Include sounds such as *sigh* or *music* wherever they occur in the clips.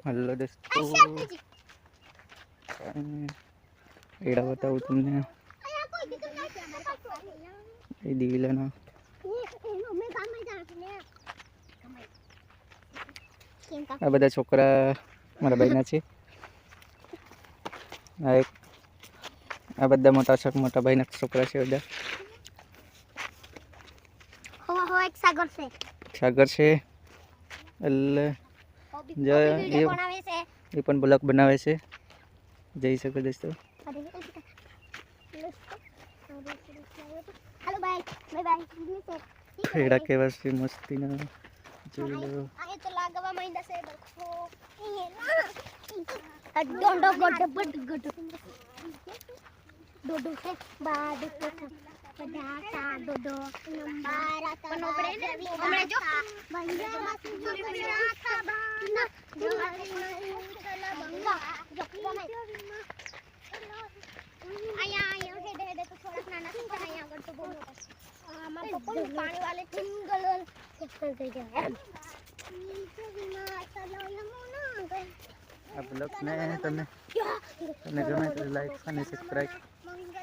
Hello દોસ્તો એડા બતાવું તમને એ દિવિલાના આ બધા છોકરા મારા ભાઈના છે આ એક આ બધા મોટા છોક મોટા ભાઈના છોકરા છે બધા સાગર છે સાગર છે એટલે જો એ પણ બ્લોક બનાવે છે. જઈ શકો દોસ્તો. *laughs* એડા કેવા છે મસ્તીના. જોઈ લો. તો લાગવા માંડ્યા છે બરખો ડોંડો ગોડો બડ ગોડો ડોડો છે. નંબારા પણ ને વાલે આ બ્લોગને તમે તમને ગમે તો લાઈક અને સબસ્ક્રાઈબ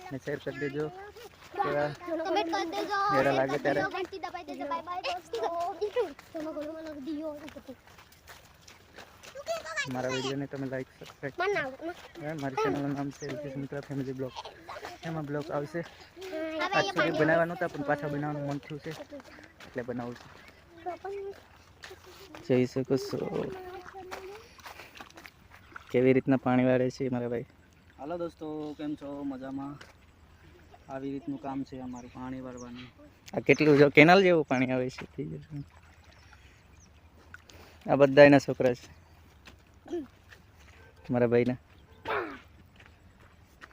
અને શેર કરી દેજો. કમેન્ટ કરી દેજો મેળા લાગે ત્યારે. ઘંટી દબાઈ દેજો. બાય બાય દોસ્તો તમે ગોળું મને દિયો મારા વિડીયોને તમે લાઈક સબસ્ક્રાઇબ મારી ચેનલનું નામ છે એલકેશ મિત્ર ફેમિલી બ્લોગ એમાં બ્લોગ આવશે. હવે આજ સુધી બનાવવાનું હતા પણ પાછા બનાવવાનું મન થયું છે. એટલે બનાવું છું. જઈ શકો છો કેવી રીતના પાણી વાળે છે મારા ભાઈ? હાલો દોસ્તો કેમ છો? મજામાં? આવી રીતનું કામ છે અમારું પાણી વાળવાનું. આ કેટલું જો કેનાલ જેવું પાણી આવે છે થઈ જશે આ બધા એના છોકરા છે. મારા ભાઈના.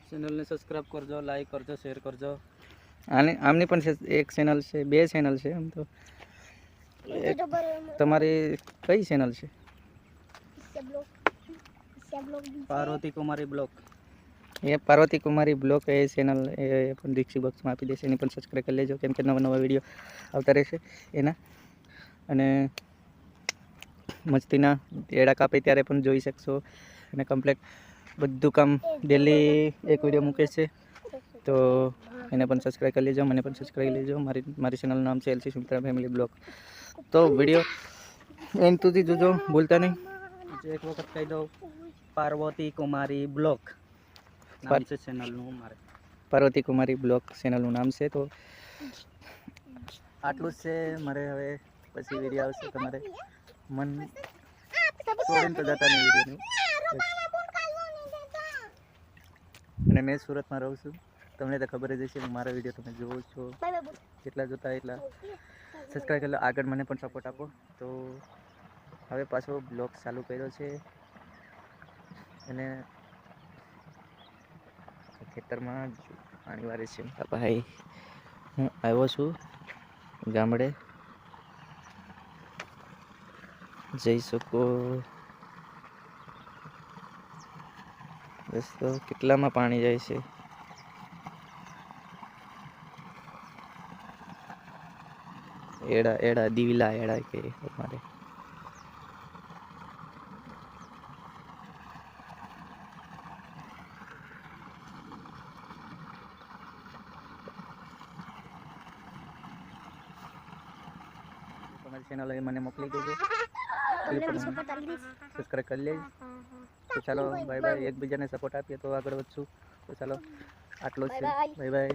ચેનલને સબસ્ક્રાઇબ કરજો લાઈક કરજો શેર કરજો. આની આમની પણ એક ચેનલ છે બે ચેનલ છે આમ તો. તમારી કઈ ચેનલ છે. પાર્વતી કુમારી બ્લોક. એ પાર્વતી કુમારી બ્લોક એ ચેનલ એ પણ દીક્ષિત બોક્સમાં આપી દેશે. એની પણ સબસ્ક્રાઈબ કરી લેજો. કેમ કે નવા નવા વીડિયો આવતા રહેશે એના. અને મસ્તીના એડા કાપે ત્યારે પણ જોઈ શકશો. અને કમ્પ્લેટ બધું કામ ડેલી એક વીડિયો મૂકે છે. તો એને પણ સબસ્ક્રાઈબ કરી લેજો. મને પણ સબસ્ક્રાઈબ લેજો. મારી મારી ચેનલનું નામ છે એલસી સુમિત્રા ફેમિલી બ્લોક તો વીડિયો એન્ડ સુધી જોજો. ભૂલતા નહીં. જો એક વખત કહી દઉં, પાર્વતી કુમારી બ્લોક. નામ છે ચેનલનું મારે. પાર્વતી કુમારી બ્લોગ ચેનલનું નામ છે તો આટલું જ છે મારે હવે પછી વીડિયો આવશે તમારે. મન છોડીને તો જતા નહીં વિડીયોનું અને મેં સુરતમાં રહું છું. તમને તો ખબર જ હશે કે મારા વીડિયો તમે જોવો છો. જેટલા જોતા એટલા સબસ્ક્રાઈબ કરી. આગળ મને પણ સપોર્ટ આપો. તો હવે પાછો બ્લોગ ચાલુ કર્યો છે. અને ખેતરમાં પાણી વારે છે. ભાઈ, હું આવ્યો છું ગામડે. જઈ શકો. બસ તો કેટલામાં પાણી જાય છે? એડા એડા, દિવિલા એડા કે અમારે. તમારી ચેનલ મને મોકલી દેજો. સબસ્ક્રાઈબ કરી લેજો. તો ચાલો બાય બાય એકબીજાને સપોર્ટ આપીએ તો આગળ વધશું. તો ચાલો આટલો જ છે. Bye bye